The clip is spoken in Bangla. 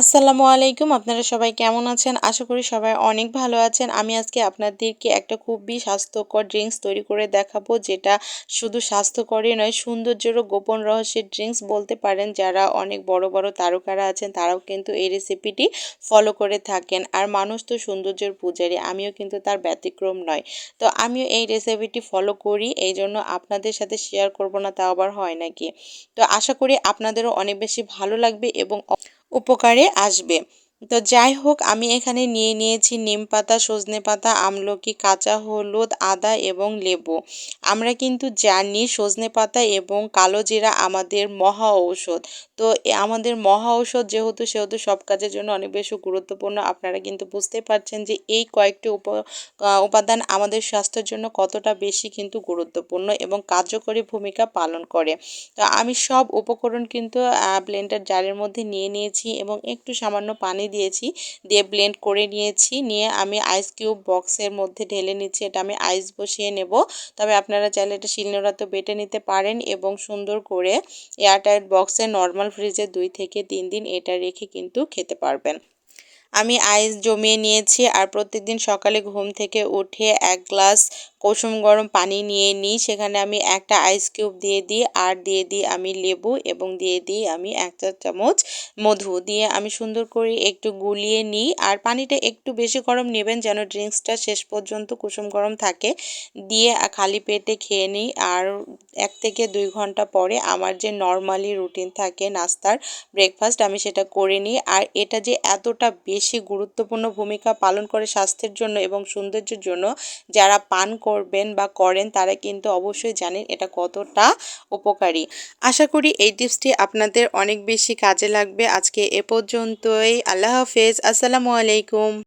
আসসালামু আলাইকুম, আপনারা সবাই কেমন আছেন? আশা করি সবাই অনেক ভালো আছেন। আমি আজকে আপনাদেরকে একটা খুবই স্বাস্থ্যকর ড্রিঙ্কস তৈরি করে দেখাবো, যেটা শুধু স্বাস্থ্যকরই নয়, সৌন্দর্যেরও গোপন রহস্যের ড্রিঙ্কস বলতে পারেন। যারা অনেক বড় বড় তারকারা আছেন, তারাও কিন্তু এই রেসিপিটি ফলো করে থাকেন। আর মানুষ তো সৌন্দর্যের পূজারী, আমিও কিন্তু তার ব্যতিক্রম নয়। তো আমিও এই রেসিপিটি ফলো করি এই জন্য আপনাদের সাথে শেয়ার করব না, তা আবার হয় নাকি? তো আশা করি আপনাদেরও অনেক বেশি ভালো লাগবে এবং উপকারে আসবে। তো যাই হোক, আমি এখানে নিয়ে নিয়েছি নিম পাতা, সজনে পাতা, আমলকি, কাঁচা হলুদ, আদা এবং লেবু। আমরা কিন্তু জানি সজনে পাতা এবং কালো জিরা আমাদের মহা ঔষধ। তো আমাদের মহা ঔষধ যেহেতু, সেহেতু সব কাজের জন্য অনেক বেশি গুরুত্বপূর্ণ। আপনারা কিন্তু বুঝতে পারছেন যে এই কয়েকটি উপ উপাদান আমাদের স্বাস্থ্যের জন্য কতটা বেশি কিন্তু গুরুত্বপূর্ণ এবং কার্যকরী ভূমিকা পালন করে। তো আমি সব উপকরণ কিন্তু ব্লেন্ডার জারের মধ্যে নিয়ে নিয়েছি এবং একটু সামান্য পানি দিয়েছি, দিয়ে ব্লেন্ড করে নিয়েছি। নিয়ে আমি আইস কিউব বক্সের মধ্যে ঢেলে নিচ্ছি। এটা আমি আইস বসিয়ে নেব। তবে আপনারা চাইলে এটা শিলনোড়া তো বেটে নিতে পারেন এবং সুন্দর করে এয়ারটাইট বক্সে নর্মাল ফ্রিজে দুই থেকে তিন দিন এটা রেখে কিন্তু খেতে পারবেন। আমি আইস জমিয়ে নিয়েছি আর প্রত্যেকদিন সকালে ঘুম থেকে উঠে এক গ্লাস কুসুম গরম পানি নিয়ে নিই। সেখানে আমি একটা আইস কিউব দিয়ে দিই আর দিয়ে দিই আমি লেবু এবং দিয়ে দিই আমি এক চা চামচ মধু। দিয়ে আমি সুন্দর করে একটু গুলিয়ে নিই আর পানিটা একটু বেশি গরম নেবেন যেন ড্রিঙ্কসটা শেষ পর্যন্ত কুসুম গরম থাকে। দিয়ে খালি পেটে খেয়ে নিই আর এক থেকে দুই ঘণ্টা পরে আমার যে নর্মালি রুটিন থাকে নাস্তার ব্রেকফাস্ট আমি সেটা করে নিই। আর এটা যে এতটা বেশি গুরুত্বপূর্ণ ভূমিকা পালন করে স্বাস্থ্যের জন্য এবং সৌন্দর্যের জন্য যারা পান করবেন বা করেন, তারা কিন্তু অবশ্যই জানেন এটা কতটা উপকারী। আশা করি এই টিপসটি আপনাদের অনেক বেশি কাজে লাগবে। আজকে এ পর্যন্তই। আল্লাহ হাফেজ। আসসালামু আলাইকুম।